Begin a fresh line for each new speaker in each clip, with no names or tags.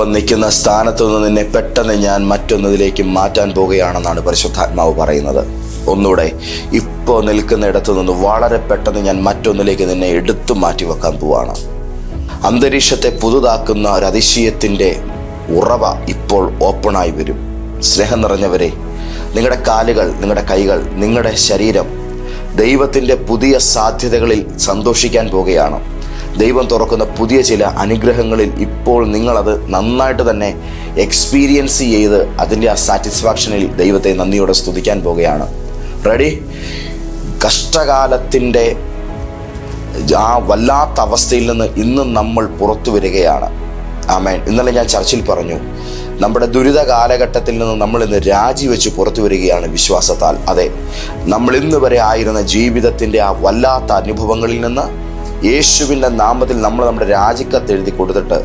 ഇപ്പം നിൽക്കുന്ന സ്ഥാനത്തു നിന്ന് നിന്നെ പെട്ടെന്ന് ഞാൻ മറ്റൊന്നതിലേക്ക് മാറ്റാൻ പോകുകയാണെന്നാണ് പരിശുദ്ധാത്മാവ് പറയുന്നത്. ഒന്നുകൂടെ ഇപ്പോൾ നിൽക്കുന്ന ഇടത്തു നിന്ന് വളരെ പെട്ടെന്ന് ഞാൻ മറ്റൊന്നിലേക്ക് നിന്നെ എടുത്തു മാറ്റി വെക്കാൻ പോവാണ്. അന്തരീക്ഷത്തെ പുതുതാക്കുന്ന ഒരു അതിശയത്തിന്റെ ഉറവ ഇപ്പോൾ ഓപ്പണായി വരും. സ്നേഹം നിറഞ്ഞവരെ നിങ്ങളുടെ കാലുകൾ നിങ്ങളുടെ കൈകൾ നിങ്ങളുടെ ശരീരം ദൈവത്തിന്റെ പുതിയ സാധ്യതകളിൽ സന്തോഷിക്കാൻ പോകുകയാണ്. ദൈവം തുറക്കുന്ന പുതിയ ചില അനുഗ്രഹങ്ങളിൽ ഇപ്പോൾ നിങ്ങളത് നന്നായിട്ട് തന്നെ എക്സ്പീരിയൻസ് ചെയ്ത് അതിന്റെ ആ സാറ്റിസ്ഫാക്ഷനിൽ ദൈവത്തെ നന്ദിയോടെ സ്തുതിക്കാൻ പോകുകയാണ് റെഡി കഷ്ടകാലത്തിന്റെ ആ വല്ലാത്ത അവസ്ഥയിൽ നിന്ന് ഇന്നും നമ്മൾ പുറത്തു വരികയാണ്. ആമേൻ. ഇന്നലെ ഞാൻ ചർച്ചിൽ പറഞ്ഞു നമ്മുടെ ദുരിത കാലഘട്ടത്തിൽ നിന്ന് നമ്മൾ ഇന്ന് രാജിവെച്ച് പുറത്തു വരികയാണ് വിശ്വാസത്താൽ. അതെ നമ്മൾ ഇന്ന് വരെ ആയിരുന്ന ജീവിതത്തിന്റെ ആ വല്ലാത്ത അനുഭവങ്ങളിൽ നിന്ന് യേശുവിന്റെ നാമത്തിൽ നമ്മൾ നമ്മുടെ രാജിക്കത്ത് എഴുതി കൊടുത്തിട്ട്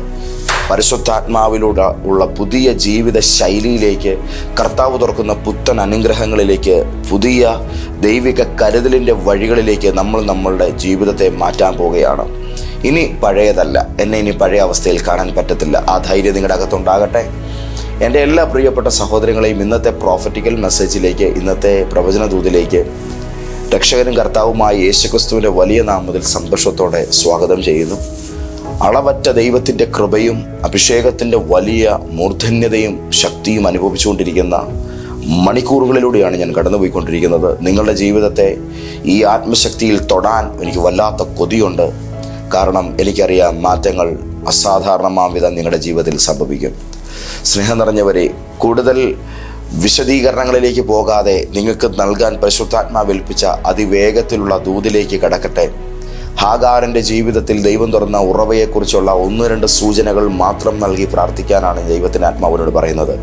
പരിശുദ്ധാത്മാവിലൂടെ ഉള്ള പുതിയ ജീവിത ശൈലിയിലേക്ക് കർത്താവ് തുറക്കുന്ന പുത്തൻ അനുഗ്രഹങ്ങളിലേക്ക് പുതിയ ദൈവിക കരുതലിന്റെ വഴികളിലേക്ക് നമ്മൾ നമ്മളുടെ ജീവിതത്തെ മാറ്റാൻ പോവുകയാണ്. ഇനി പഴയതല്ല. എന്നെ ഇനി പഴയ അവസ്ഥയിൽ കാണാൻ പറ്റത്തില്ല. ആ ധൈര്യം നിങ്ങളുടെ അകത്തുണ്ടാകട്ടെ. എന്റെ എല്ലാ പ്രിയപ്പെട്ട സഹോദരങ്ങളെയും ഇന്നത്തെ പ്രോഫറ്റിക്കൽ മെസ്സേജിലേക്ക് ഇന്നത്തെ പ്രവചന ദൂതിലേക്ക് രക്ഷകനും കർത്താവുമായ യേശുക്രിസ്തുവിന്റെ വലിയ നാമത്തിൽ സന്തോഷത്തോടെ സ്വാഗതം ചെയ്യുന്നു. അളവറ്റ ദൈവത്തിന്റെ കൃപയും അഭിഷേകത്തിന്റെ വലിയ മൂർധന്യതയും ശക്തിയും അനുഭവിച്ചുകൊണ്ടിരിക്കുന്ന മണിക്കൂറുകളിലൂടെയാണ് ഞാൻ കടന്നുപോയിക്കൊണ്ടിരിക്കുന്നത്. നിങ്ങളുടെ ജീവിതത്തെ ഈ ആത്മശക്തിയിൽ തൊടാൻ എനിക്ക് വല്ലാത്ത കൊതിയുണ്ട്. കാരണം എനിക്കറിയാം മാറ്റങ്ങൾ അസാധാരണമാം വിധം നിങ്ങളുടെ ജീവിതത്തിൽ സംഭവിക്കും. സ്നേഹം നിറഞ്ഞവരെ കൂടുതൽ വിശദീകരണങ്ങളിലേക്ക് പോകാതെ നിങ്ങൾക്ക് നൽകാൻ പരിശുദ്ധാത്മാവേൽപ്പിച്ച അതിവേഗത്തിലുള്ള ദൂതിലേക്ക് കടക്കട്ടെ. ഹാഗാറിന്റെ ജീവിതത്തിൽ ദൈവം തുറന്ന ഉറവയെക്കുറിച്ചുള്ള ഒന്ന് രണ്ട് സൂചനകൾ മാത്രം നൽകി പ്രാർത്ഥിക്കാനാണ് ദൈവത്തിന്റെ ആത്മാവിനോട് പറയുന്നത്.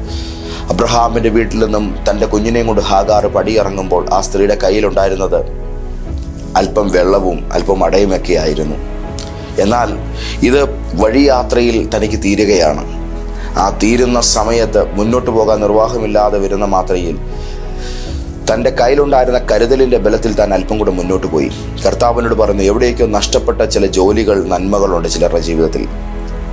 അബ്രഹാമിന്റെ വീട്ടിൽ നിന്നും തന്റെ കുഞ്ഞിനെയും കൊണ്ട് ഹാഗാർ പടിയിറങ്ങുമ്പോൾ ആ സ്ത്രീയുടെ കയ്യിലുണ്ടായിരുന്നത് അല്പം വെള്ളവും അല്പം അടയുമൊക്കെ ആയിരുന്നു. എന്നാൽ ഇത് വഴിയാത്രയിൽ തനിക്ക് തീരുകയാണ്. ആ തീരുന്ന സമയത്ത് മുന്നോട്ട് പോകാൻ നിർവാഹമില്ലാതെ വരുന്ന മാത്രയിൽ തന്റെ കയ്യിലുണ്ടായിരുന്ന കരുതലിന്റെ ബലത്തിൽ താൻ അല്പം കൂടെ മുന്നോട്ട് പോയി. കർത്താവിനോട് പറഞ്ഞു എവിടെയൊക്കെയോ നഷ്ടപ്പെട്ട ചില ജോലികൾ നന്മകളുണ്ട് ചിലരുടെ ജീവിതത്തിൽ.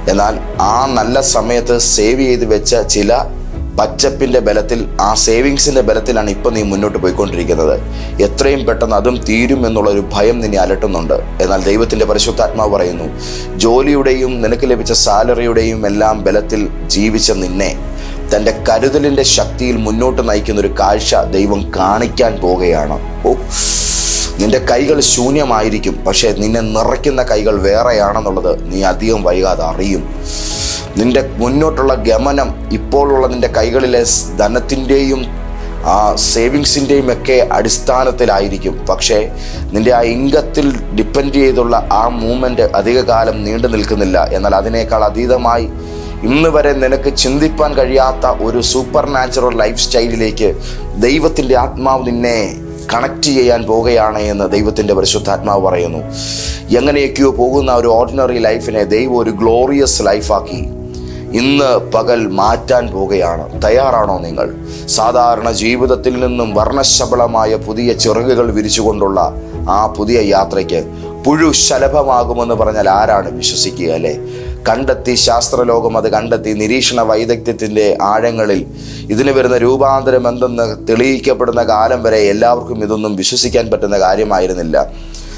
എന്നാൽ ആ നല്ല സമയത്ത് സേവ് ചെയ്ത് വെച്ച ചില പച്ചപ്പിന്റെ ബലത്തിൽ ആ സേവിങ്സിന്റെ ബലത്തിലാണ് ഇപ്പം നീ മുന്നോട്ട് പോയിക്കൊണ്ടിരിക്കുന്നത്. എത്രയും പെട്ടെന്ന് അതും തീരും എന്നുള്ള ഒരു ഭയം നിന്നെ അലട്ടുന്നുണ്ട്. എന്നാൽ ദൈവത്തിന്റെ പരിശുദ്ധാത്മാവ് പറയുന്നു ജോലിയുടെയും നിനക്ക് ലഭിച്ച സാലറിയുടെയും എല്ലാം ബലത്തിൽ ജീവിച്ച നിന്നെ. തന്റെ കരുതലിന്റെ ശക്തിയിൽ മുന്നോട്ട് നയിക്കുന്ന ഒരു കാഴ്ച ദൈവം കാണിക്കാൻ പോവുകയാണ്. ഓ നിന്റെ കൈകൾ ശൂന്യമായിരിക്കും പക്ഷേ നിന്നെ നിറയ്ക്കുന്ന കൈകൾ വേറെയാണെന്നുള്ളത് നീ അധികം വൈകാതെ അറിയും. നിന്റെ മുന്നോട്ടുള്ള ഗമനം ഇപ്പോഴുള്ള നിന്റെ കൈകളിലെ ധനത്തിന്റെയും ആ സേവിങ്സിന്റെയും ഒക്കെ അടിസ്ഥാനത്തിലായിരിക്കും. പക്ഷേ നിന്റെ ആ ഇംഗത്തിൽ ഡിപ്പെൻഡ് ചെയ്തുള്ള ആ മൂവ്മെന്റ് അധികകാലം നീണ്ടു നിൽക്കുന്നില്ല. എന്നാൽ അതിനേക്കാൾ അതീതമായി ഇന്ന് വരെ നിനക്ക് ചിന്തിപ്പാൻ കഴിയാത്ത ഒരു സൂപ്പർ നാച്ചുറൽ ലൈഫ് സ്റ്റൈലിലേക്ക് ദൈവത്തിന്റെ ആത്മാവ് നിന്നെ കണക്ട് ചെയ്യാൻ പോവുകയാണ് എന്ന് ദൈവത്തിന്റെ പരിശുദ്ധാത്മാവ് പറയുന്നു. എങ്ങനെയൊക്കെയോ പോകുന്ന ഒരു ഓർഡിനറി ലൈഫിനെ ദൈവം ഒരു ഗ്ലോറിയസ് ലൈഫാക്കി ഇന്ന് പകൽ മാറ്റാൻ പോവുകയാണ്. തയ്യാറാണോ നിങ്ങൾ? സാധാരണ ജീവിതത്തിൽ നിന്നും വർണശബളമായ പുതിയ ചിറകുകൾ വിരിച്ചുകൊണ്ടുള്ള ആ പുതിയ യാത്രയ്ക്ക് പുഴു ശലഭമാകുമെന്ന് പറഞ്ഞാൽ ആരാണ് വിശ്വസിക്കുക അല്ലേ? കണ്ടെത്തി ശാസ്ത്രലോകം അത് കണ്ടെത്തി നിരീക്ഷണ വൈദഗ്ധ്യത്തിന്റെ ആഴങ്ങളിൽ ഇതിന് വരുന്ന രൂപാന്തരം എന്തെന്ന് തെളിയിക്കപ്പെടുന്ന കാലം വരെ എല്ലാവർക്കും ഇതൊന്നും വിശ്വസിക്കാൻ പറ്റുന്ന കാര്യമായിരുന്നില്ല.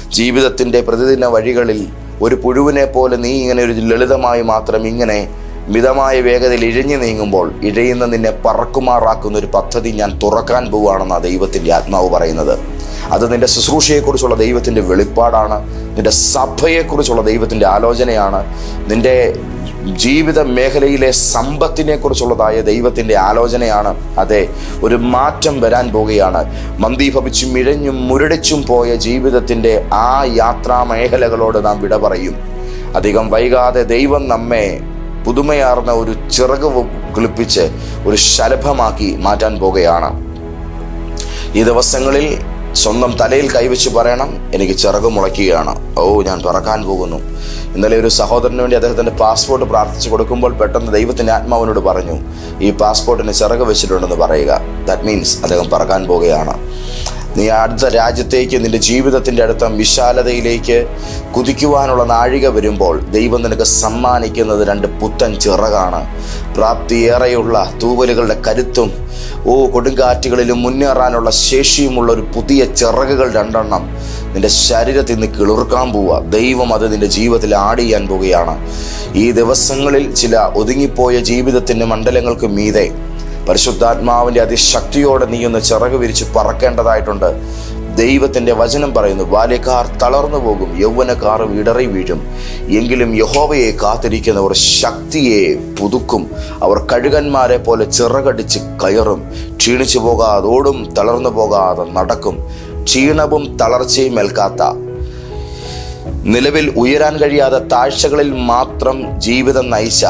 ജീവിതത്തിന്റെ പ്രതിദിന വഴികളിൽ ഒരു പുഴുവിനെ പോലെ നീ ഇങ്ങനെ ഒരു ലളിതമായി മാത്രം ഇങ്ങനെ മിതമായ വേഗതയിൽ ഇഴഞ്ഞു നീങ്ങുമ്പോൾ ഇഴയുന്ന നിന്നെ പറക്കുമാറാക്കുന്ന ഒരു പദ്ധതി ഞാൻ തുറക്കാൻ പോവുകയാണെന്നാണ് ദൈവത്തിന്റെ ആത്മാവ് പറയുന്നത്. അത് നിന്റെ ശുശ്രൂഷയെക്കുറിച്ചുള്ള ദൈവത്തിന്റെ വെളിപ്പാടാണ്. നിന്റെ സഭയെക്കുറിച്ചുള്ള ദൈവത്തിന്റെ ആലോചനയാണ്. നിന്റെ ജീവിത മേഖലയിലെ സമ്പത്തിനെ കുറിച്ചുള്ളതായ ദൈവത്തിന്റെ ആലോചനയാണ്. അതെ ഒരു മാറ്റം വരാൻ പോവുകയാണ്. മന്ദീഭവിച്ചും ഇഴഞ്ഞും മുരടിച്ചും പോയ ജീവിതത്തിന്റെ ആ യാത്രാ മേഖലകളോട് നാം വിട പറയും. അധികം വൈകാതെ ദൈവം നമ്മെ പുതുമയാർന്ന ഒരു ചിറക് കിളിപ്പിച്ച് ഒരു ശലഭമാക്കി മാറ്റാൻ പോകുകയാണ്. ഈ ദിവസങ്ങളിൽ സ്വന്തം തലയിൽ കൈവച്ച് പറയണം. എനിക്ക് ചിറക് മുളയ്ക്കുകയാണ്. ഓ ഞാൻ പറക്കാൻ പോകുന്നു. ഇന്നലെ ഒരു സഹോദരന് വേണ്ടി അദ്ദേഹത്തിന്റെ പാസ്പോർട്ട് പ്രാർത്ഥിച്ചു കൊടുക്കുമ്പോൾ പെട്ടെന്ന് ദൈവത്തിന്റെ ആത്മാവിനോട് പറഞ്ഞു ഈ പാസ്പോർട്ടിന് ചിറക് വെച്ചിട്ടുണ്ടെന്ന് പറയുക. ദാറ്റ് മീൻസ് അദ്ദേഹം പറക്കാൻ പോവുകയാണ് നീ അടുത്ത രാജ്യത്തേക്ക് നിന്റെ ജീവിതത്തിന്റെ അടുത്ത വിശാലതയിലേക്ക് കുതിക്കുവാനുള്ള നാഴിക വരുമ്പോൾ ദൈവം നിനക്ക് സമ്മാനിക്കുന്നത് രണ്ട് പുത്തൻ ചിറകാണ്. പ്രാപ്തിയേറെയുള്ള തൂവലുകളുടെ കരുത്തും ഓ കൊടുങ്കാറ്റുകളിലും മുന്നേറാനുള്ള ശേഷിയുമുള്ള ഒരു പുതിയ ചിറകുകൾ രണ്ടെണ്ണം നിന്റെ ശരീരത്തിൽ നിന്ന് കിളിർക്കാൻ പോവുക. ദൈവം അത് നിന്റെ ജീവിതത്തിൽ ആഡ് ചെയ്യാൻ പോവുകയാണ്. ഈ ദിവസങ്ങളിൽ ചില ഒതുങ്ങിപ്പോയ ജീവിതത്തിന്റെ മണ്ഡലങ്ങൾക്ക് മീതെ പരിശുദ്ധാത്മാവിന്റെ അതിശക്തിയോടെ നീ ഒന്ന് ചിറക് വിരിച്ച് പറക്കേണ്ടതായിട്ടുണ്ട്. ദൈവത്തിന്റെ വചനം പറയുന്നു ബാല്യക്കാർ തളർന്നു പോകും യൗവനക്കാർ ഇടറി വീഴും. എങ്കിലും യഹോവയെ കാത്തിരിക്കുന്നവർ ശക്തിയെ പുതുക്കും. അവർ കഴുകന്മാരെ പോലെ ചിറകടിച്ച് കയറും. ക്ഷീണിച്ചു പോകാതെ ഓടും തളർന്നു പോകാതെ നടക്കും. ക്ഷീണവും തളർച്ചയും ഏൽക്കാത്ത. നിലവിൽ ഉയരാൻ കഴിയാത്ത താഴ്ചകളിൽ മാത്രം ജീവിതം നയിച്ച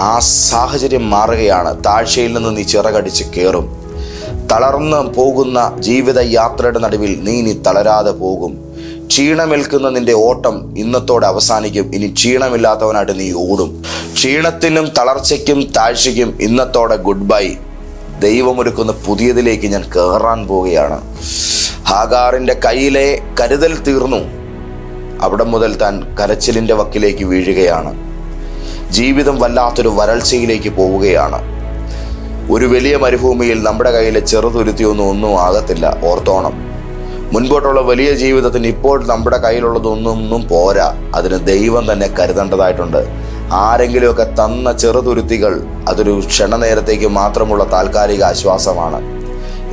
ആ സാഹചര്യം മാറുകയാണ്. താഴ്ചയിൽ നിന്ന് നീ ചിറകടിച്ച് കയറും തളർന്ന് പോകുന്ന ജീവിതയാത്രയുടെ നടുവിൽ നീ ഇനി തളരാതെ പോകും. ക്ഷീണമേൽക്കുന്ന നിന്റെ ഓട്ടം ഇന്നത്തോടെ അവസാനിക്കും. ഇനി ക്ഷീണമില്ലാത്തവനായിട്ട് നീ ഓടും. ക്ഷീണത്തിനും തളർച്ചയ്ക്കും താഴ്ചയ്ക്കും ഇന്നത്തോടെ ഗുഡ് ബൈ ദൈവമൊരുക്കുന്ന പുതിയതിലേക്ക് ഞാൻ കയറാൻ പോവുകയാണ്. ഹാഗാറിന്റെ കയ്യിലെ കരുതൽ തീർന്നു. അവിടെ മുതൽ താൻ കരച്ചിലിന്റെ വക്കിലേക്ക് വീഴുകയാണ്. ജീവിതം വല്ലാത്തൊരു വരൾച്ചയിലേക്ക് പോവുകയാണ്. ഒരു വലിയ മരുഭൂമിയിൽ നമ്മുടെ കയ്യിലെ ചെറുതുരുത്തിയൊന്നും ഒന്നും ആകത്തില്ല ഓർത്തോണം. മുൻപോട്ടുള്ള വലിയ ജീവിതത്തിന് ഇപ്പോൾ നമ്മുടെ കയ്യിലുള്ളതൊന്നും പോരാ. അതിന് ദൈവം തന്നെ കരുതേണ്ടതായിട്ടുണ്ട്. ആരെങ്കിലുമൊക്കെ തന്ന ചെറുതുരുത്തികൾ അതൊരു ക്ഷണനേരത്തേക്ക് മാത്രമുള്ള താൽക്കാലിക ആശ്വാസമാണ്.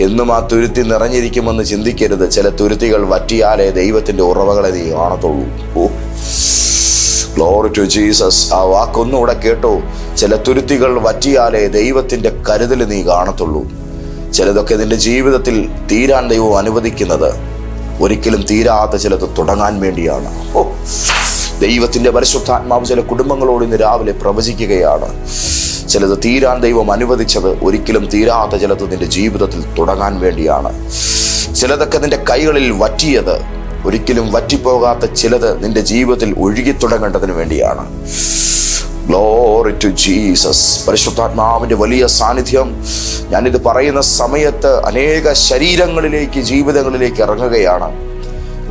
എന്നും ആ തുരുത്തി നിറഞ്ഞിരിക്കുമെന്ന് ചിന്തിക്കരുത്. ചില തുരുത്തികൾ വറ്റിയാലേ ദൈവത്തിന്റെ ഉറവകളെ നീ കാണത്തുള്ളൂ. ഓ. ഗ്ലോറി ടു ജീസസ് ആ വാക്കൊന്നുകൂടെ കേട്ടോ. ചില തുരുത്തികൾ വറ്റിയാലേ ദൈവത്തിന്റെ കരുതൽ നീ കാണത്തുള്ളൂ. ചിലതൊക്കെ നിന്റെ ജീവിതത്തിൽ തീരാൻ ദൈവം അനുവദിക്കുന്നത്. ഒരിക്കലും തീരാത്ത ചിലത് തുടങ്ങാൻ വേണ്ടിയാണ്. ഓ ദൈവത്തിന്റെ പരിശുദ്ധാത്മാവ് ചില കുടുംബങ്ങളോട് ഇന്ന് രാവിലെ പ്രവചിക്കുകയാണ്. ചിലത് തീരാൻ ദൈവം അനുവദിച്ചത് ഒരിക്കലും തീരാത്ത ചിലത് നിന്റെ ജീവിതത്തിൽ തുടങ്ങാൻ വേണ്ടിയാണ്. ചിലതൊക്കെ നിന്റെ കൈകളിൽ വറ്റിയത്. ഒരിക്കലും വറ്റിപ്പോകാത്ത ചിലത് നിന്റെ ജീവിതത്തിൽ ഒഴുകി തുടങ്ങേണ്ടതിന് വേണ്ടിയാണ്. ഗ്ലോറി ടു ജീസസ് പരിശുദ്ധാത്മാവിന്റെ വലിയ സാന്നിധ്യം. ഞാനിത് പറയുന്ന സമയത്ത് അനേക ശരീരങ്ങളിലേക്ക് ജീവിതങ്ങളിലേക്ക് ഇറങ്ങുകയാണ്.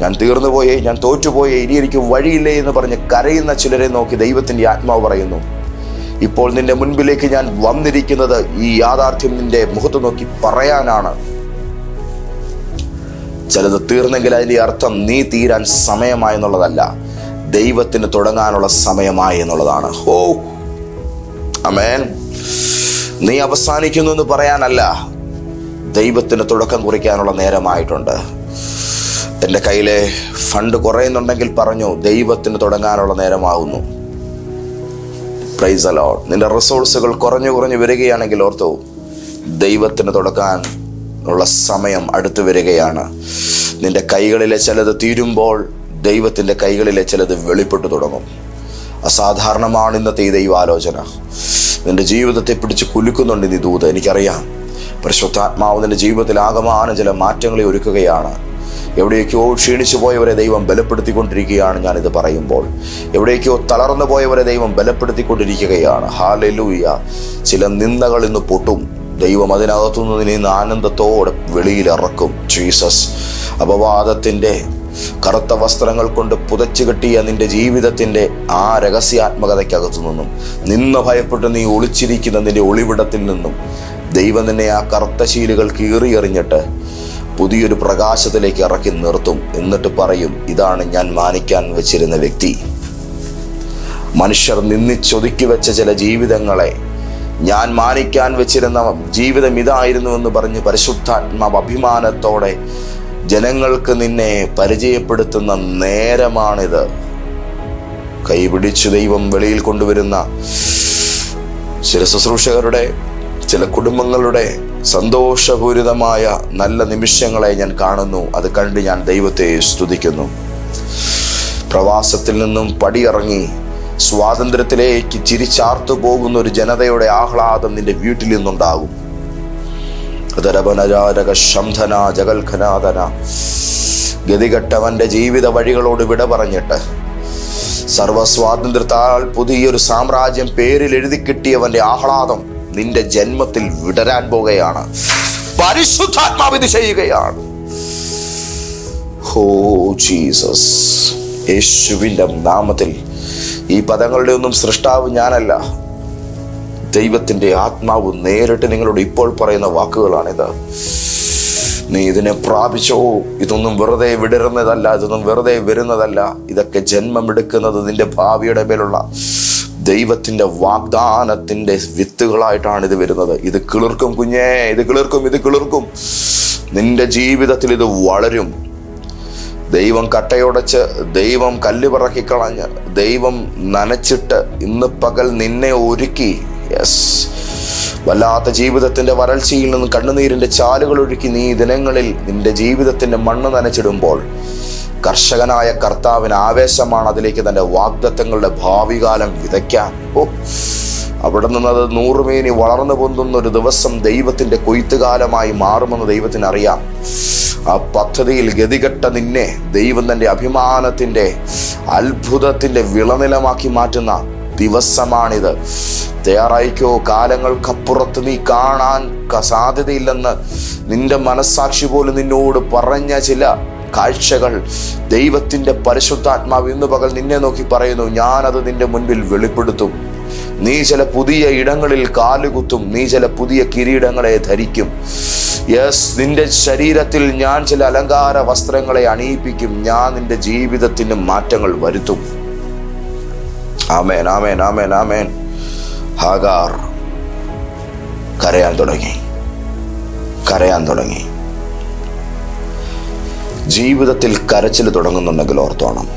ഞാൻ തീർന്നുപോയേ ഞാൻ തോറ്റുപോയേ ഇനി എനിക്ക് വഴിയില്ലേ എന്ന് പറഞ്ഞ് കരയുന്ന ചിലരെ നോക്കി ദൈവത്തിന്റെ ആത്മാവ് പറയുന്നു. ഇപ്പോൾ നിന്റെ മുൻപിലേക്ക് ഞാൻ വന്നിരിക്കുന്നത് ഈ യാഥാർത്ഥ്യം നിന്റെ മുഖത്ത് നോക്കി പറയാനാണ്. ചിലത് തീർന്നെങ്കിൽ അതിന്റെ അർത്ഥം നീ തീരാൻ സമയമായി എന്നുള്ളതല്ല. ദൈവത്തിന് തുടങ്ങാനുള്ള സമയമായി എന്നുള്ളതാണ്. ഹോ. അമേൻ നീ അവസാനിക്കുന്നു എന്ന് പറയാനല്ല. ദൈവത്തിന് തുടക്കം കുറിക്കാനുള്ള നേരമായിട്ടുണ്ട്. എന്റെ കയ്യിലെ ഫണ്ട് കുറയുന്നുണ്ടെങ്കിൽ പറഞ്ഞു ദൈവത്തിന് തുടങ്ങാനുള്ള നേരമാകുന്നു പ്രൈസ് അലോ നിന്റെ റിസോഴ്സുകൾ കുറഞ്ഞു കുറഞ്ഞു വരികയാണെങ്കിൽ ഓർത്തു ദൈവത്തിന് തുടക്കാൻ ഉള്ള സമയം അടുത്തു വരികയാണ്. നിന്റെ കൈകളിലെ ചിലത് തീരുമ്പോൾ ദൈവത്തിന്റെ കൈകളിലെ ചിലത് വെളിപ്പെട്ടു തുടങ്ങും. അസാധാരണമാണ് ഇന്നത്തെ ഈ ദൈവാലോചന. നിന്റെ ജീവിതത്തെ പിടിച്ച് കുലുക്കുന്നുണ്ട് നീ ദൂത് എനിക്കറിയാം. പരിശുദ്ധാത്മാവ് നിന്റെ ജീവിതത്തിൽ ആകമാനം ചില മാറ്റങ്ങളെ ഒരുക്കുകയാണ്. എവിടെയൊക്കെയോ ക്ഷീണിച്ചു പോയവരെ ദൈവം ബലപ്പെടുത്തിക്കൊണ്ടിരിക്കുകയാണ് ഞാനിത് പറയുമ്പോൾ. എവിടേക്കോ തളർന്നു പോയവരെ ദൈവം ബലപ്പെടുത്തിക്കൊണ്ടിരിക്കുകയാണ്. ഹാലലൂയ ചില നിന്ദകൾ ഇന്ന് പൊട്ടും. ദൈവം അതിനകത്തുനിന്ന് നിന്ന് ആനന്ദത്തോടെ വെളിയിലിറക്കും. ജീസസ് അപവാദത്തിന്റെ കറുത്ത വസ്ത്രങ്ങൾ കൊണ്ട് പുതച്ചു കെട്ടിയ നിന്റെ ജീവിതത്തിന്റെ ആ രഹസ്യാത്മകതയ്ക്കകത്തു നിന്നും നിന്ന് ഭയപ്പെട്ട് നീ ഒളിച്ചിരിക്കുന്ന നിന്റെ ഒളിവിടത്തിൽ നിന്നും ദൈവം നിന്നെ ആ കറുത്ത ശീലുകൾ കീറിയെറിഞ്ഞിട്ട് പുതിയൊരു പ്രകാശത്തിലേക്ക് ഇറക്കി നിർത്തും. എന്നിട്ട് പറയും ഇതാണ് ഞാൻ മാനിക്കാൻ വെച്ചിരുന്ന വ്യക്തി. മനുഷ്യർ നിന്നിച്ചൊതുക്കി വെച്ച ചില ജീവിതങ്ങളെ ഞാൻ മാനിക്കാൻ വെച്ചിരുന്ന ജീവിതം ഇതായിരുന്നു എന്ന് പറഞ്ഞ് പരിശുദ്ധാത്മാവ് അഭിമാനത്തോടെ ജനങ്ങൾക്ക് നിന്നെ പരിചയപ്പെടുത്തുന്ന നേരമാണിത്. കൈപിടിച്ചു ദൈവം വെളിയിൽ കൊണ്ടുവരുന്ന ചില ശുശ്രൂഷകരുടെ ചില കുടുംബങ്ങളുടെ സന്തോഷപൂരിതമായ നല്ല നിമിഷങ്ങളെ ഞാൻ കാണുന്നു. അത് കണ്ട് ഞാൻ ദൈവത്തെ സ്തുതിക്കുന്നു. പ്രവാസത്തിൽ നിന്നും പടിയിറങ്ങി സ്വാതന്ത്ര്യത്തിലേക്ക് ചിരിച്ചാർത്തു പോകുന്ന ഒരു ജനതയുടെ ആഹ്ലാദം നിന്റെ വീട്ടിൽ നിന്നുണ്ടാകും. അതരവനരാരക ശംധന ജഗൽഖനാഥന ഗതികെട്ടവന്റെ ജീവിത വഴികളോട് വിട പറഞ്ഞിട്ട് സർവസ്വാതന്ത്ര്യത്താൽ പുതിയൊരു സാമ്രാജ്യം പേരിൽ എഴുതി കിട്ടിയവന്റെ ആഹ്ലാദം നിന്റെ ജന്മത്തിൽ വിടരാൻ പോകുകയാണ്. പരിശുദ്ധാത്മാവിധി ചെയ്യുകയാണ്. ഹോ ജീസസ് യേശുവിന്റെ നാമത്തിൽ ഈ പദങ്ങളുടെ ഒന്നും സൃഷ്ടാവ് ഞാനല്ല. ദൈവത്തിന്റെ ആത്മാവ് നേരിട്ട് നിങ്ങളോട് ഇപ്പോൾ പറയുന്ന വാക്കുകളാണിത്. നീ ഇതിനെ പ്രാപിച്ചോ? ഇതൊന്നും വെറുതെ വിടരുന്നതല്ല ഇതൊന്നും വെറുതെ വരുന്നതല്ല. ഇതൊക്കെ ജന്മമെടുക്കുന്നത് നിന്റെ ഭാവിയുടെ മേലുള്ള ദൈവത്തിന്റെ വാഗ്ദാനത്തിന്റെ വിത്തുകളായിട്ടാണ് ഇത് വരുന്നത്. ഇത് കിളിർക്കും കുഞ്ഞേ ഇത് കിളിർക്കും ഇത് കിളിർക്കും. നിന്റെ ജീവിതത്തിൽ ഇത് വളരും. ദൈവം കട്ടയുടച്ച് ദൈവം കല്ല് പറക്കിക്കളഞ്ഞ് ദൈവം നനച്ചിട്ട് ഇന്ന് പകൽ നിന്നെ ഒരുക്കി. യെസ് വല്ലാത്ത ജീവിതത്തിന്റെ വരൾച്ചയിൽ നിന്ന് കണ്ണുനീരിന്റെ ചാലുകൾ ഒഴുക്കി നീ ദിനങ്ങളിൽ നിന്റെ ജീവിതത്തിന്റെ മണ്ണ് നനച്ചിടുമ്പോൾ കർഷകനായ കർത്താവിന് ആവേശമാണ് അതിലേക്ക് തന്റെ വാഗ്ദത്തങ്ങളുടെ ഭാവി കാലം വിതയ്ക്കാൻ. ഓ അവിടെ നിന്നത് നൂറുമേനി വളർന്നു പൊന്തുന്ന ഒരു ദിവസം ദൈവത്തിന്റെ കൊയ്ത്തുകാലമായി മാറുമെന്ന് ദൈവത്തിന് അറിയാം. ആ പദ്ധതിയിൽ ഗതികെട്ട നിന്നെ ദൈവം തന്റെ അഭിമാനത്തിന്റെ അത്ഭുതത്തിന്റെ വിളനിലമാക്കി മാറ്റുന്ന ദിവസമാണിത്. തയ്യാറായിക്കോ കാലങ്ങൾക്കപ്പുറത്ത് നീ കാണാൻ സാധ്യതയില്ലെന്ന് നിന്റെ മനസ്സാക്ഷി പോലും നിന്നോട് പറഞ്ഞ ചില കാഴ്ചകൾ ദൈവത്തിന്റെ പരിശുദ്ധാത്മാവ് ഇന്ന് പകൽ നിന്നെ നോക്കി പറയുന്നു. ഞാനത് നിന്റെ മുൻപിൽ വെളിപ്പെടുത്തും. നീ ചില പുതിയ ഇടങ്ങളിൽ കാലുകുത്തും നീ ചില പുതിയ കിരീടങ്ങളെ ധരിക്കും. യെസ് നിന്റെ ശരീരത്തിൽ ഞാൻ ചില അലങ്കാര വസ്ത്രങ്ങളെ അണിയിപ്പിക്കും. ഞാൻ നിന്റെ ജീവിതത്തിന് മാറ്റങ്ങൾ വരുത്തും. ആമേൻ ആമേൻ ആമേൻ ആമേൻ. ഹാഗാർ. കരയാൻ തുടങ്ങി. കരയാൻ തുടങ്ങി. ജീവിതത്തിൽ കരച്ചിൽ തുടങ്ങുന്നുണ്ടെങ്കിൽ ഓർത്തോണം.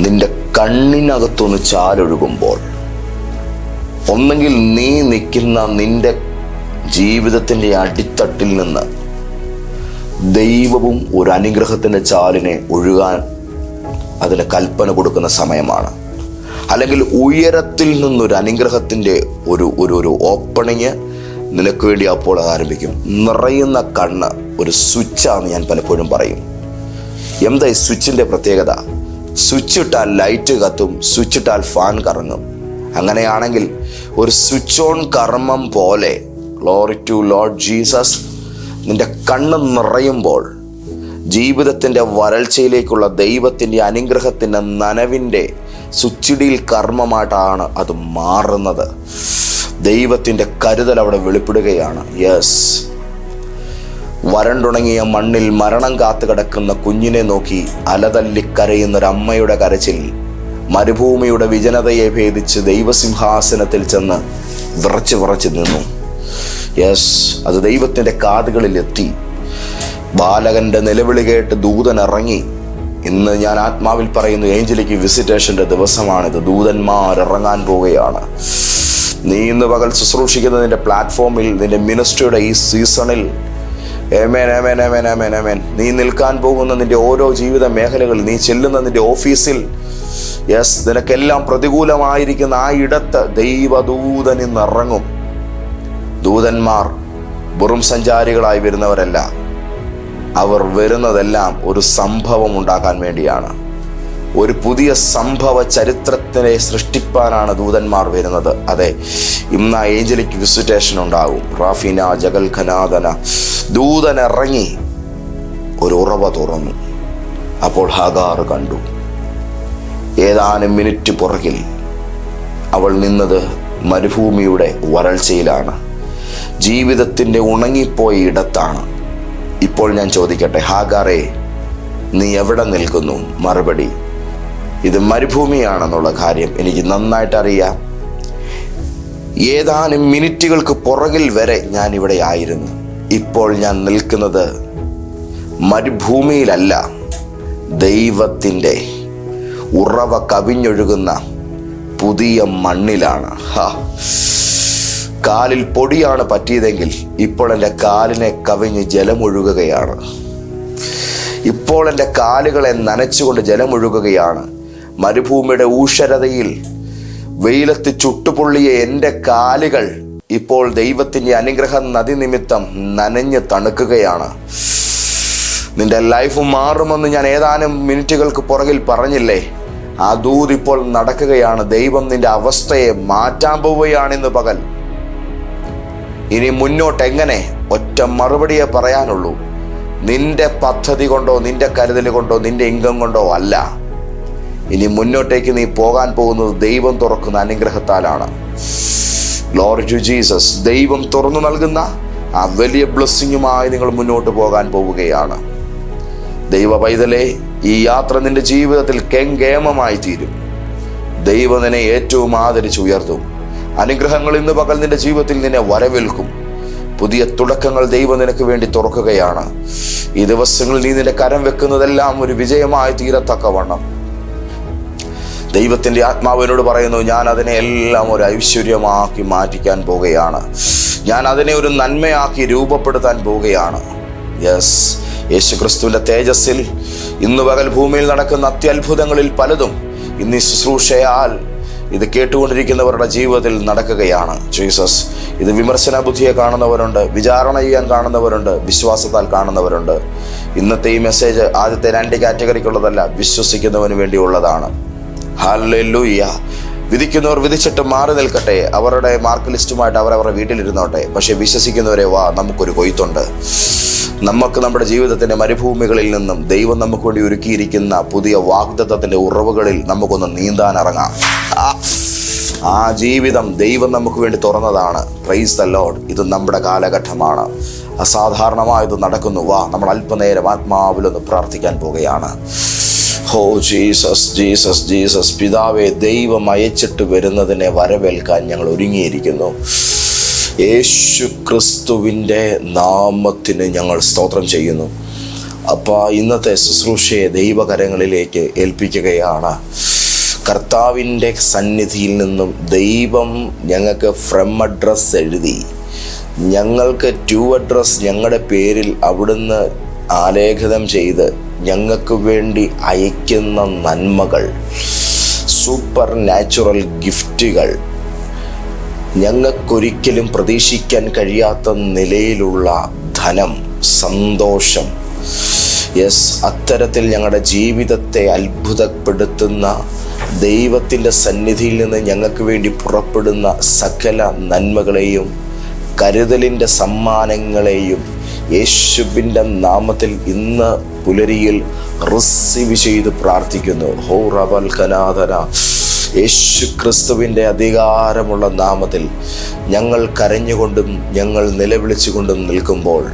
നിന്റെ കണ്ണിനകത്തൊന്ന് ചാലൊഴുകുമ്പോൾ ഒന്നെങ്കിൽ നീ നിൽക്കുന്ന നിന്റെ ജീവിതത്തിന്റെ അടിത്തട്ടിൽ നിന്ന് ദൈവവും ഒരു അനുഗ്രഹത്തിന്റെ ചാലിനെ ഒഴുകാൻ അതിന് കൽപ്പന കൊടുക്കുന്ന സമയമാണ്. അല്ലെങ്കിൽ ഉയരത്തിൽ നിന്നൊരു അനുഗ്രഹത്തിന്റെ ഒരു ഒരു ഒരു ഓപ്പണിങ് നിനക്ക് വേണ്ടി അപ്പോൾ അത് ആരംഭിക്കും. നിറയുന്ന കണ്ണ് ഒരു സ്വിച്ചാണ് ഞാൻ പലപ്പോഴും പറയും. എന്താ ഈ സ്വിച്ചിന്റെ പ്രത്യേകത? സ്വിച്ച് ഇട്ടാൽ ലൈറ്റ് കത്തും സ്വിച്ച് ഇട്ടാൽ ഫാൻ കറങ്ങും. അങ്ങനെയാണെങ്കിൽ ഒരു സ്വിച്ച് ഓൺ കർമ്മം പോലെ ഗ്ലോറി ടു ലോർഡ് ജീസസ് നിന്റെ കണ്ണ് നിറയുമ്പോൾ ജീവിതത്തിന്റെ വരൾച്ചയിലേക്കുള്ള ദൈവത്തിന്റെ അനുഗ്രഹത്തിന്റെ നനവിന്റെ സുച്ചിടിയിൽ കർമ്മമായിട്ടാണ് അത് മാറുന്നത്. ദൈവത്തിന്റെ കരുതൽ അവിടെ വെളിപ്പെടുകയാണ്. യെസ് വരണ്ടുണങ്ങിയ മണ്ണിൽ മരണം കാത്തു കിടക്കുന്ന കുഞ്ഞിനെ നോക്കി അലതല്ലിക്കരയുന്നൊരമ്മയുടെ കരച്ചിൽ മരുഭൂമിയുടെ വിജനതയെ ഭേദിച്ച് ദൈവസിംഹാസനത്തിൽ ചെന്ന് വിറച്ച് വിറച്ച് നിന്നു. യെസ് അത് ദൈവത്തിന്റെ കാതുകളിൽ എത്തി. ബാലകന്റെ നിലവിളി കേട്ട് ദൂതൻ ഇറങ്ങി ഇന്ന് ഞാൻ ആത്മാവിൽ പറയുന്നു ഏഞ്ചലിക്ക് വിസിറ്റേഷന്റെ ദിവസമാണിത്. ദൂതന്മാർ ഇറങ്ങാൻ പോവുകയാണ്. നീ ഇന്ന് പകൽ ശുശ്രൂഷിക്കുന്ന നിന്റെ പ്ലാറ്റ്ഫോമിൽ നിന്റെ മിനിസ്ട്രിയുടെ ഈ സീസണിൽ amen amen amen amen amen നീ നിൽക്കാൻ പോകുന്ന നിന്റെ ഓരോ ജീവിത മേഖലകളിൽ നീ ചെല്ലുന്ന നിന്റെ ഓഫീസിൽ യെസ് നിനക്കെല്ലാം പ്രതികൂലമായിരിക്കുന്ന ആ ഇടത്ത് ദൈവദൂതൻ ഇന്നിറങ്ങും. ദൂതന്മാർ വെറും സഞ്ചാരികളായി വരുന്നവരല്ല. അവർ വരുന്നതെല്ലാം ഒരു സംഭവം ഉണ്ടാക്കാൻ വേണ്ടിയാണ്. ഒരു പുതിയ സംഭവ ചരിത്രത്തിനെ സൃഷ്ടിപ്പാനാണ് ദൂതന്മാർ വരുന്നത്. അതെ ഇന്ന് ഏഞ്ചലിക് വിസിറ്റേഷൻ ഉണ്ടാകും. റാഫിന ജഗൽ ഖനാദന ദൂതൻ ഇറങ്ങി ഒരു ഉറവ തുറന്നു. അപ്പോൾ ഹാഗാർ കണ്ടു. ഏതാനും മിനിറ്റ് പുറകിൽ അവൾ നിന്നത് മരുഭൂമിയുടെ വരൾച്ചയിലാണ്. ജീവിതത്തിന്റെ ഉണങ്ങിപ്പോയ ഇടത്താണ്. ഇപ്പോൾ ഞാൻ ചോദിക്കട്ടെ ഹാഗാറെ നീ എവിടെ നിൽക്കുന്നു? മറുപടി ഇത് മരുഭൂമിയാണെന്നുള്ള കാര്യം എനിക്ക് നന്നായിട്ട് അറിയാം. ഏതാനും മിനിറ്റുകൾക്ക് പുറകിൽ വരെ ഞാൻ ഇവിടെ ആയിരുന്നു. ഇപ്പോൾ ഞാൻ നിൽക്കുന്നത് മരുഭൂമിയിലല്ല ദൈവത്തിന്റെ ഉറവ കവിഞ്ഞൊഴുകുന്ന പുതിയ മണ്ണിലാണ്. ഹാ. കാലിൽ പൊടിയാണ് പറ്റിയതെങ്കിൽ ഇപ്പോൾ എന്റെ കാലിനെ കവിഞ്ഞ് ജലമൊഴുകുകയാണ്. ഇപ്പോൾ എന്റെ കാലുകളെ നനച്ചുകൊണ്ട് ജലമൊഴുകുകയാണ്. മരുഭൂമിയുടെ ഊഷരതയിൽ വെയിലത്ത് ചുട്ടുപൊള്ളിയ എന്റെ കാലുകൾ ഇപ്പോൾ ദൈവത്തിന്റെ അനുഗ്രഹ നദി നിമിത്തം നനഞ്ഞ് തണുക്കുകയാണ്. നിന്റെ ലൈഫ് മാറുമെന്ന് ഞാൻ ഏതാനും മിനിറ്റുകൾക്ക് പുറകിൽ പറഞ്ഞില്ലേ? ആ ദൂത് ഇപ്പോൾ നടക്കുകയാണ്. ദൈവം നിന്റെ അവസ്ഥയെ മാറ്റാൻ പോവുകയാണിന്ന് പകൽ. ഇനി മുന്നോട്ട് എങ്ങനെ? ഒറ്റ മറുപടിയെ പറയാനുള്ളൂ. നിന്റെ പദ്ധതി കൊണ്ടോ നിന്റെ കരുതൽ കൊണ്ടോ നിന്റെ ഇംഗം കൊണ്ടോ അല്ല. ഇനി മുന്നോട്ടേക്ക് നീ പോകാൻ പോകുന്നത് ദൈവം തുറക്കുന്ന അനുഗ്രഹത്താലാണ്. ജീസസ് ദൈവം തുറന്നു നൽകുന്ന ആ വലിയ ബ്ലെസ്സിങ്ങുമായി നിങ്ങൾ മുന്നോട്ട് പോകാൻ പോവുകയാണ്. ദൈവ പൈതലെ ഈ യാത്ര നിന്റെ ജീവിതത്തിൽ കെങ്കേമമായി തീരും ദൈവം നിന്നെ ഏറ്റവും ആദരിച്ച് ഉയർത്തും അനുഗ്രഹങ്ങൾ ഇന്ന് പകൽ നിന്റെ ജീവിതത്തിൽ നിന്നെ വരവേൽക്കും. പുതിയ തുടക്കങ്ങൾ ദൈവം നിനക്ക് വേണ്ടി തുറക്കുകയാണ്. ഈ ദിവസങ്ങളിൽ നീ നിന്റെ കരം വെക്കുന്നതെല്ലാം ഒരു വിജയമായി തീരത്തക്കവണ്ണം. ദൈവത്തിന്റെ ആത്മാവിനോട് പറയുന്നു ഞാൻ അതിനെ എല്ലാം ഒരു ഐശ്വര്യമാക്കി മാറ്റിക്കാൻ പോവുകയാണ്. ഞാൻ അതിനെ ഒരു നന്മയാക്കി രൂപപ്പെടുത്താൻ പോവുകയാണ്. യെസ് യേശു ക്രിസ്തുവിന്റെ തേജസ്സിൽ ഇന്ന് പകൽ ഭൂമിയിൽ നടക്കുന്ന അത്യത്ഭുതങ്ങളിൽ പലതും ഇന്ന് ശുശ്രൂഷയാൽ ഇത് കേട്ടുകൊണ്ടിരിക്കുന്നവരുടെ ജീവിതത്തിൽ നടക്കുകയാണ്. ജീസസ് ഇത് വിമർശന ബുദ്ധിയെ കാണുന്നവരുണ്ട് വിചാരണ ചെയ്യാൻ കാണുന്നവരുണ്ട് വിശ്വാസത്താൽ കാണുന്നവരുണ്ട്. ഇന്നത്തെ ഈ മെസ്സേജ് ആദ്യത്തെ രണ്ട് കാറ്റഗറിക്കുള്ളതല്ല വിശ്വസിക്കുന്നവന് വേണ്ടിയുള്ളതാണ്. ഹല്ലേലൂയ വിധിക്കുന്നവർ വിധിച്ചിട്ട് മാറി നിൽക്കട്ടെ. അവരുടെ മാർക്ക് ലിസ്റ്റുമായിട്ട് അവർ അവരുടെ വീട്ടിലിരുന്നോട്ടെ. പക്ഷെ വിശ്വസിക്കുന്നവരെ വാ നമുക്കൊരു കൊയ്ത്തുണ്ട്. നമുക്ക് നമ്മുടെ ജീവിതത്തിന്റെ മരുഭൂമികളിൽ നിന്നും ദൈവം നമുക്ക് വേണ്ടി ഒരുക്കിയിരിക്കുന്ന പുതിയ വാഗ്ദത്തത്തിന്റെ ഉറവുകളിൽ നമുക്കൊന്ന് നീന്താൻ ഇറങ്ങാം ആ, ആ ജീവിതം ദൈവം നമുക്ക് വേണ്ടി തുറന്നതാണ്. പ്രൈസ് ദ ലോഡ് ഇത് നമ്മുടെ കാലഘട്ടമാണ്. അസാധാരണമായത് നടക്കുന്നു. വാ നമ്മൾ അല്പനേരം ആത്മാവിലൊന്ന് പ്രാർത്ഥിക്കാൻ പോവുകയാണ്. ഹോ ജീസസ് ജീസസ് ജീസസ് പിതാവെ ദൈവം അയച്ചിട്ട് വരുന്നതിനെ വരവേൽക്കാൻ ഞങ്ങൾ ഒരുങ്ങിയിരിക്കുന്നു. യേശു ക്രിസ്തുവിന്റെ നാമത്തിന് ഞങ്ങൾ സ്തോത്രം ചെയ്യുന്നു. അപ്പോൾ ഇന്നത്തെ ശുശ്രൂഷയെ ദൈവകരങ്ങളിലേക്ക് ഏൽപ്പിക്കുകയാണ്. കർത്താവിന്റെ സന്നിധിയിൽ നിന്നും ദൈവം ഞങ്ങൾക്ക് ഫ്രം അഡ്രസ്സ് എഴുതി. ഞങ്ങൾക്ക് ടു അഡ്രസ്സ് ഞങ്ങളുടെ പേരിൽ അവിടുന്ന് ആലേഖനം ചെയ്ത് ഞങ്ങൾക്ക് വേണ്ടി അയക്കുന്ന നന്മകൾ സൂപ്പർ നാച്ചുറൽ ഗിഫ്റ്റുകൾ ഞങ്ങൾക്കൊരിക്കലും പ്രതീക്ഷിക്കാൻ കഴിയാത്ത നിലയിലുള്ള ധനം സന്തോഷം. യെസ് അത്തരത്തിൽ ഞങ്ങളുടെ ജീവിതത്തെ അത്ഭുതപ്പെടുത്തുന്ന ദൈവത്തിന്റെ സന്നിധിയിൽ നിന്ന് ഞങ്ങൾക്ക് വേണ്ടി പുറപ്പെടുന്ന സകല നന്മകളെയും കരുതലിന്റെ സമ്മാനങ്ങളെയും യേശുവിന്റെ നാമത്തിൽ ഇന്ന് പുലരിയിൽ റിസീവ് ചെയ്ത് പ്രാർത്ഥിക്കുന്നു. ഹോ റബൽ കലാധന യേശു ക്രിസ്തുവിന്റെ അധികാരമുള്ള നാമത്തിൽ ഞങ്ങൾ കരഞ്ഞുകൊണ്ടും ഞങ്ങൾ നിലവിളിച്ചുകൊണ്ടും നിൽക്കുമ്പോൾ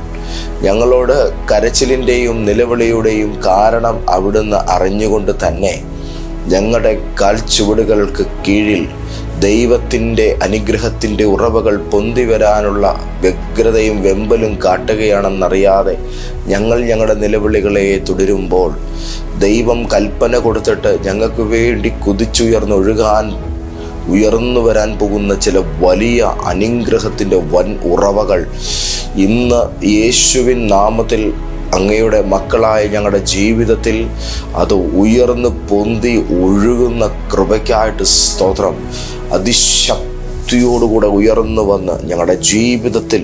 ഞങ്ങളോട് കരച്ചിലിന്റെയും നിലവിളിയുടെയും കാരണം അവിടുന്ന് അറിഞ്ഞുകൊണ്ട് തന്നെ ഞങ്ങളുടെ കാൽച്ചുവടുകൾക്ക് കീഴിൽ ദൈവത്തിന്റെ അനുഗ്രഹത്തിന്റെ ഉറവകൾ പൊന്തി വരാനുള്ള വ്യഗ്രതയും വെമ്പലും കാട്ടുകയാണെന്നറിയാതെ ഞങ്ങൾ ഞങ്ങളുടെ നിലവിളികളെ തുടരുമ്പോൾ ദൈവം കൽപ്പന കൊടുത്തിട്ട് ഞങ്ങൾക്ക് വേണ്ടി കുതിച്ചുയർന്നൊഴുകാൻ ഉയർന്നു വരാൻ പോകുന്ന ചില വലിയ അനുഗ്രഹത്തിന്റെ വൻ ഉറവകൾ ഇന്ന് യേശുവിൻ നാമത്തിൽ അങ്ങയുടെ മക്കളായ ഞങ്ങളുടെ ജീവിതത്തിൽ അത് ഉയർന്ന് പൊന്തി ഒഴുകുന്ന കൃപയ്ക്കായിട്ട് സ്തോത്രം. അതിശക്തിയോടുകൂടെ ഉയർന്നു വന്ന് ഞങ്ങളുടെ ജീവിതത്തിൽ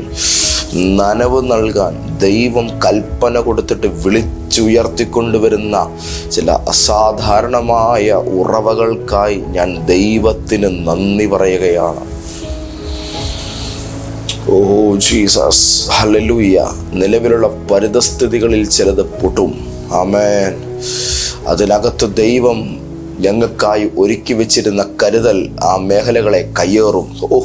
നനവ് നൽകാൻ ദൈവം കൽപ്പന കൊടുത്തിട്ട് വിളിച്ചുയർത്തിക്കൊണ്ടുവരുന്ന ചില അസാധാരണമായ ഉറവകൾക്കായി ഞാൻ ദൈവത്തിന് നന്ദി പറയുകയാണ്. Oh Jesus. ഹലലൂയ നിലവിലുള്ള പരിതസ്ഥിതികളിൽ ചിലത് പൊട്ടും. ആമേൻ. അതിനകത്ത് ദൈവം ഞങ്ങൾക്കായി ഒരുക്കി വെച്ചിരുന്ന കരുതൽ ആ മേഖലകളെ കയ്യേറും. ഓ.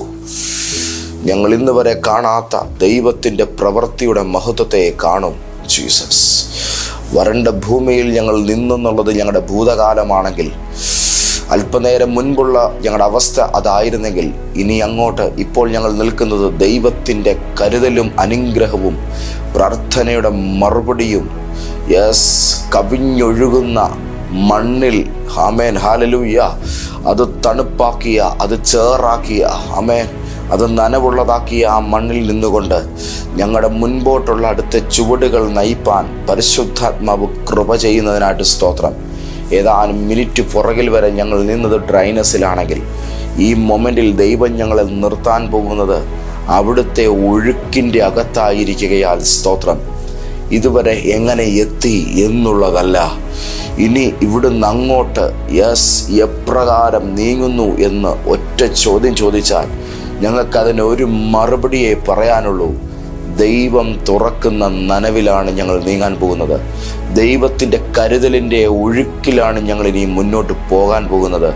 ഞങ്ങൾ ഇന്ന് വരെ കാണാത്ത ദൈവത്തിന്റെ പ്രവൃത്തിയുടെ മഹത്വത്തെ കാണും ജീസസ്. വരണ്ട ഭൂമിയിൽ ഞങ്ങൾ നിന്നെന്നുള്ളത് ഞങ്ങളുടെ ഭൂതകാലമാണെങ്കിൽ അല്പനേരം മുൻപുള്ള ഞങ്ങളുടെ അവസ്ഥ അതായിരുന്നെങ്കിൽ ഇനി അങ്ങോട്ട് ഇപ്പോൾ ഞങ്ങൾ നിൽക്കുന്നത് ദൈവത്തിന്റെ കരുതലും അനുഗ്രഹവും പ്രാർത്ഥനയുടെ മറുപടിയും യെസ് കവിഞ്ഞൊഴുകുന്ന മണ്ണിൽ. ആമേൻ. ഹാലലൂയ അത് തണുപ്പാക്കിയ അത് ചേറാക്കിയ. ആമേൻ. അത് നനവുള്ളതാക്കിയ ആ മണ്ണിൽ നിന്നുകൊണ്ട് ഞങ്ങളുടെ മുൻപോട്ടുള്ള അടുത്ത ചുവടുകൾ നയിപ്പാൻ പരിശുദ്ധാത്മാവ് കൃപ ചെയ്യുന്നതിനായിട്ട് സ്തോത്രം. ഏതാനും മിനിറ്റ് പുറകിൽ വരെ ഞങ്ങൾ നിന്നത് ഡ്രൈനസിലാണെങ്കിൽ ഈ മൊമെന്റിൽ ദൈവം ഞങ്ങളെ നിർത്താൻ പോകുന്നത് അവിടുത്തെ ഒഴുക്കിന്റെ അകത്തായിരിക്കുകയാൽ സ്തോത്രം. ഇതുവരെ എങ്ങനെ എത്തി എന്നുള്ളതല്ല. ഇനി ഇവിടുന്ന് അങ്ങോട്ട് യെസ് എപ്രകാരം നീങ്ങുന്നു എന്ന് ഒറ്റ ചോദ്യം ചോദിച്ചാൽ ഞങ്ങൾക്കതിന് ഒരു മറുപടിയെ പറയാനുള്ളൂ. ദൈവം തുറക്കുന്ന നനവിലാണ് ഞങ്ങൾ നീങ്ങാൻ പോകുന്നത്. ദൈവത്തിന്റെ കരുതലിന്റെ ഒഴുക്കിലാണ് ഞങ്ങൾ ഇനി മുന്നോട്ട് പോകാൻ പോകുന്നത്.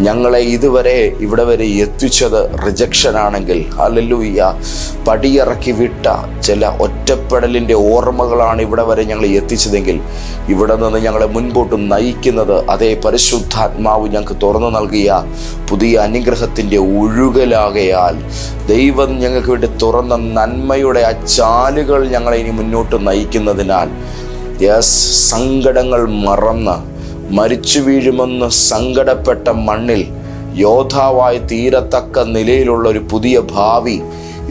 ഞങ്ങളെ ഇതുവരെ ഇവിടെ വരെ എത്തിച്ചത് റിജക്ഷൻ ആണെങ്കിൽ അല്ലല്ലൂയ്യ പടിയിറക്കി വിട്ട ചില ഒറ്റപ്പെടലിന്റെ ഓർമ്മകളാണ് ഇവിടെ വരെ ഞങ്ങൾ എത്തിച്ചതെങ്കിൽ ഇവിടെ നിന്ന് ഞങ്ങളെ മുൻപോട്ട് നയിക്കുന്നത് അതേ പരിശുദ്ധാത്മാവ് ഞങ്ങൾക്ക് തുറന്നു നൽകിയ പുതിയ അനുഗ്രഹത്തിന്റെ ഒഴുകലാകയാൽ ദൈവം ഞങ്ങൾക്ക് വേണ്ടി തുറന്ന നന്മയുടെ ആ ചാലുകൾ ഞങ്ങളെ ഇനി മുന്നോട്ട് നയിക്കുന്നതിനാൽ യെസ് സങ്കടങ്ങൾ മറന്ന് മരിച്ചു വീഴുമെന്ന് സങ്കടപ്പെട്ട മണ്ണിൽ യോദ്ധാവായി തീരത്തക്ക നിലയിലുള്ള ഒരു പുതിയ ഭാവി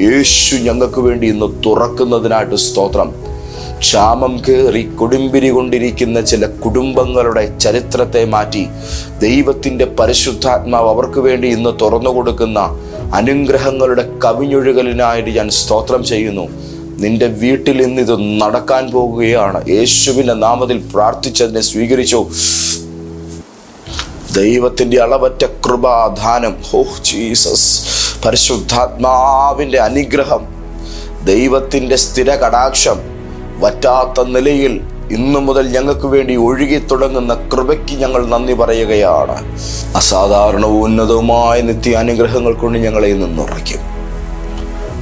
യേശു ഞങ്ങൾക്ക് വേണ്ടി ഇന്ന് തുറക്കുന്നതിനായിട്ട് സ്തോത്രം. ക്ഷാമം കയറി കൊടുമ്പിരി കൊണ്ടിരിക്കുന്ന ചില കുടുംബങ്ങളുടെ ചരിത്രത്തെ മാറ്റി ദൈവത്തിന്റെ പരിശുദ്ധാത്മാവ് അവർക്ക് വേണ്ടി ഇന്ന് തുറന്നു കൊടുക്കുന്ന അനുഗ്രഹങ്ങളുടെ കവിഞ്ഞൊഴുകലിനായിട്ട് ഞാൻ സ്തോത്രം ചെയ്യുന്നു. നിന്റെ വീട്ടിൽ നിന്ന് ഇത് നടക്കാൻ പോകുകയാണ്. യേശുവിന്റെ നാമത്തിൽ പ്രാർത്ഥിച്ചതിനെ സ്വീകരിച്ചു. ദൈവത്തിന്റെ അളവറ്റ കൃപാധാനം ഹോ ജീസസ്. പരിശുദ്ധാത്മാവിന്റെ അനുഗ്രഹം. ദൈവത്തിന്റെ സ്ഥിര കടാക്ഷം. വറ്റാത്ത നിലയിൽ ഇന്നു മുതൽ ഞങ്ങൾക്ക് വേണ്ടി ഒഴുകി തുടങ്ങുന്ന കൃപയ്ക്ക് ഞങ്ങൾ നന്ദി പറയുകയാണ്. അസാധാരണവും ഉന്നതവുമായ നിത്യ അനുഗ്രഹങ്ങൾ കൊണ്ട് ഞങ്ങളെ ഇന്ന്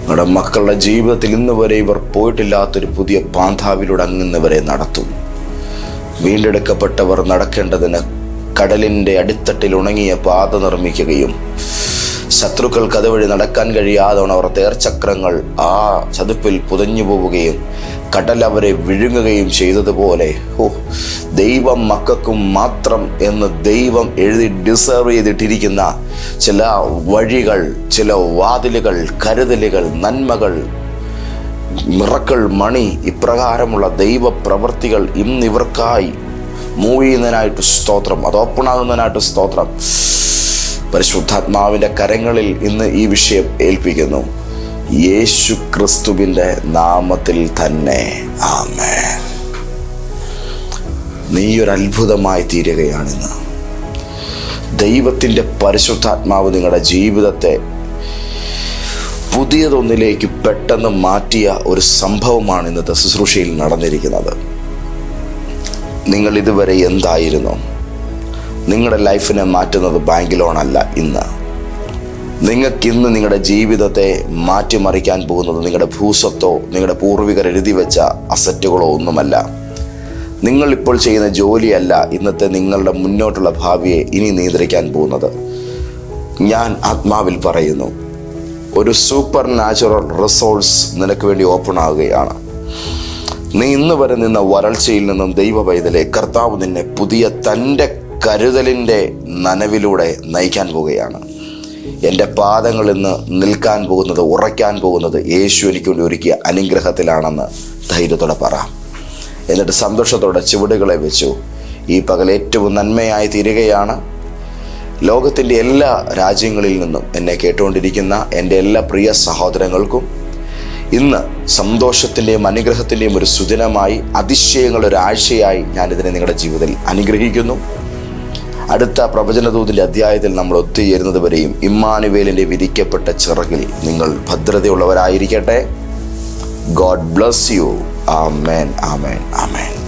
നമ്മുടെ മക്കളുടെ ജീവിതത്തിൽ ഇന്ന് വരെ ഇവർ പോയിട്ടില്ലാത്തൊരു പുതിയ പാന്താവിലൂടെ അങ്ങ് വരെ നടത്തും വീണ്ടെടുക്കപ്പെട്ടവർ നടക്കേണ്ടതിന് കടലിന്റെ അടിത്തട്ടിൽ ഉണങ്ങിയ പാത നിർമ്മിക്കുകയും ശത്രുക്കൾക്ക് അതുവഴി നടക്കാൻ കഴിയാതെ അവർ തേർച്ചക്രങ്ങൾ ആ ചതുപ്പിൽ പുതഞ്ഞു പോവുകയും കടൽ അവരെ വിഴുങ്ങുകയും ചെയ്തതുപോലെ. ഓ ദൈവം മക്കൾക്കും മാത്രം എന്ന് ദൈവം എഴുതി ഡിസേർവ് ചെയ്തിട്ടിരിക്കുന്ന ചില വഴികൾ ചില വാതിലുകൾ കരുതലുകൾ നന്മകൾ മിറക്കൾ മണി ഇപ്രകാരമുള്ള ദൈവ പ്രവൃത്തികൾ ഇന്ന് ഇവർക്കായി മൂവ് ചെയ്യുന്നതിനായിട്ട് സ്തോത്രം അത് ഓപ്പൺ ആകുന്നതിനായിട്ട് സ്തോത്രം. പരിശുദ്ധാത്മാവിന്റെ കരങ്ങളിൽ ഇന്ന് ഈ വിഷയം ഏൽപ്പിക്കുന്നു. യേശു ക്രിസ്തുവിന്റെ നാമത്തിൽ തന്നെ. ആമേ ഒരു അത്ഭുതമായി തീരുകയാണിന്ന്. ദൈവത്തിന്റെ പരിശുദ്ധാത്മാവ് നിങ്ങളുടെ ജീവിതത്തെ പുതിയതൊന്നിലേക്ക് പെട്ടെന്ന് മാറ്റിയ ഒരു സംഭവമാണ് ഇന്നത്തെ ശുശ്രൂഷയിൽ നടന്നിരിക്കുന്നത്. നിങ്ങൾ ഇതുവരെ എന്തായിരുന്നു? നിങ്ങളുടെ ലൈഫിനെ മാറ്റുന്നത് ബാങ്ക് ലോണല്ല ഇന്ന്. നിങ്ങൾക്ക് ഇന്ന് നിങ്ങളുടെ ജീവിതത്തെ മാറ്റിമറിക്കാൻ പോകുന്നത് നിങ്ങളുടെ ഭൂസ്വത്തോ നിങ്ങളുടെ പൂർവികർ എഴുതി വെച്ച അസറ്റുകളോ ഒന്നുമല്ല. നിങ്ങൾ ഇപ്പോൾ ചെയ്യുന്ന ജോലിയല്ല ഇന്നത്തെ നിങ്ങളുടെ മുന്നോട്ടുള്ള ഭാവിയെ ഇനി നിയന്ത്രിക്കാൻ പോകുന്നത്. ഞാൻ ആത്മാവിൽ പറയുന്നു ഒരു സൂപ്പർ നാച്ചുറൽ റിസോഴ്സ് നിനക്ക് വേണ്ടി ഓപ്പൺ ആവുകയാണ്. നീ ഇന്ന് വരെ നിന്ന വരൾച്ചയിൽ നിന്നും ദൈവ പൈതലെ കർത്താവ് നിന്നെ പുതിയ തന്റെ കരുതലിന്റെ നനവിലൂടെ നയിക്കാൻ പോവുകയാണ്. എന്റെ പാദങ്ങൾ ഇന്ന് നിൽക്കാൻ പോകുന്നത് ഉറയ്ക്കാൻ പോകുന്നത് യേശു എനിക്ക് വേണ്ടി ഒരുക്കിയ അനുഗ്രഹത്തിലാണെന്ന് ധൈര്യത്തോടെ പറ. എന്നിട്ട് സന്തോഷത്തോടെ ചുവടുകളെ വെച്ചു. ഈ പകൽ ഏറ്റവും നന്മയായി തീരുകയാണ്. ലോകത്തിന്റെ എല്ലാ രാജ്യങ്ങളിൽ നിന്നും എന്നെ കേട്ടുകൊണ്ടിരിക്കുന്ന എന്റെ എല്ലാ പ്രിയ സഹോദരങ്ങൾക്കും ഇന്ന് സന്തോഷത്തിന്റെയും അനുഗ്രഹത്തിന്റെയും ഒരു സുദിനമായി അതിശയങ്ങളുടെ ഒരാഴ്ചയായി ഞാനിതിനെ നിങ്ങളുടെ ജീവിതത്തിൽ അനുഗ്രഹിക്കുന്നു. അടുത്ത പ്രവചനദൂതിന്റെ അധ്യായത്തിൽ നമ്മൾ ഒത്തുചേരുന്നത് വരെയും ഇമ്മാനുവേലിന്റെ വിധിക്കപ്പെട്ട ചിറകിൽ നിങ്ങൾ ഭദ്രതയുള്ളവരായിരിക്കട്ടെ. ഗോഡ് ബ്ലസ് യു ആമേൻ ആമേൻ ആമേൻ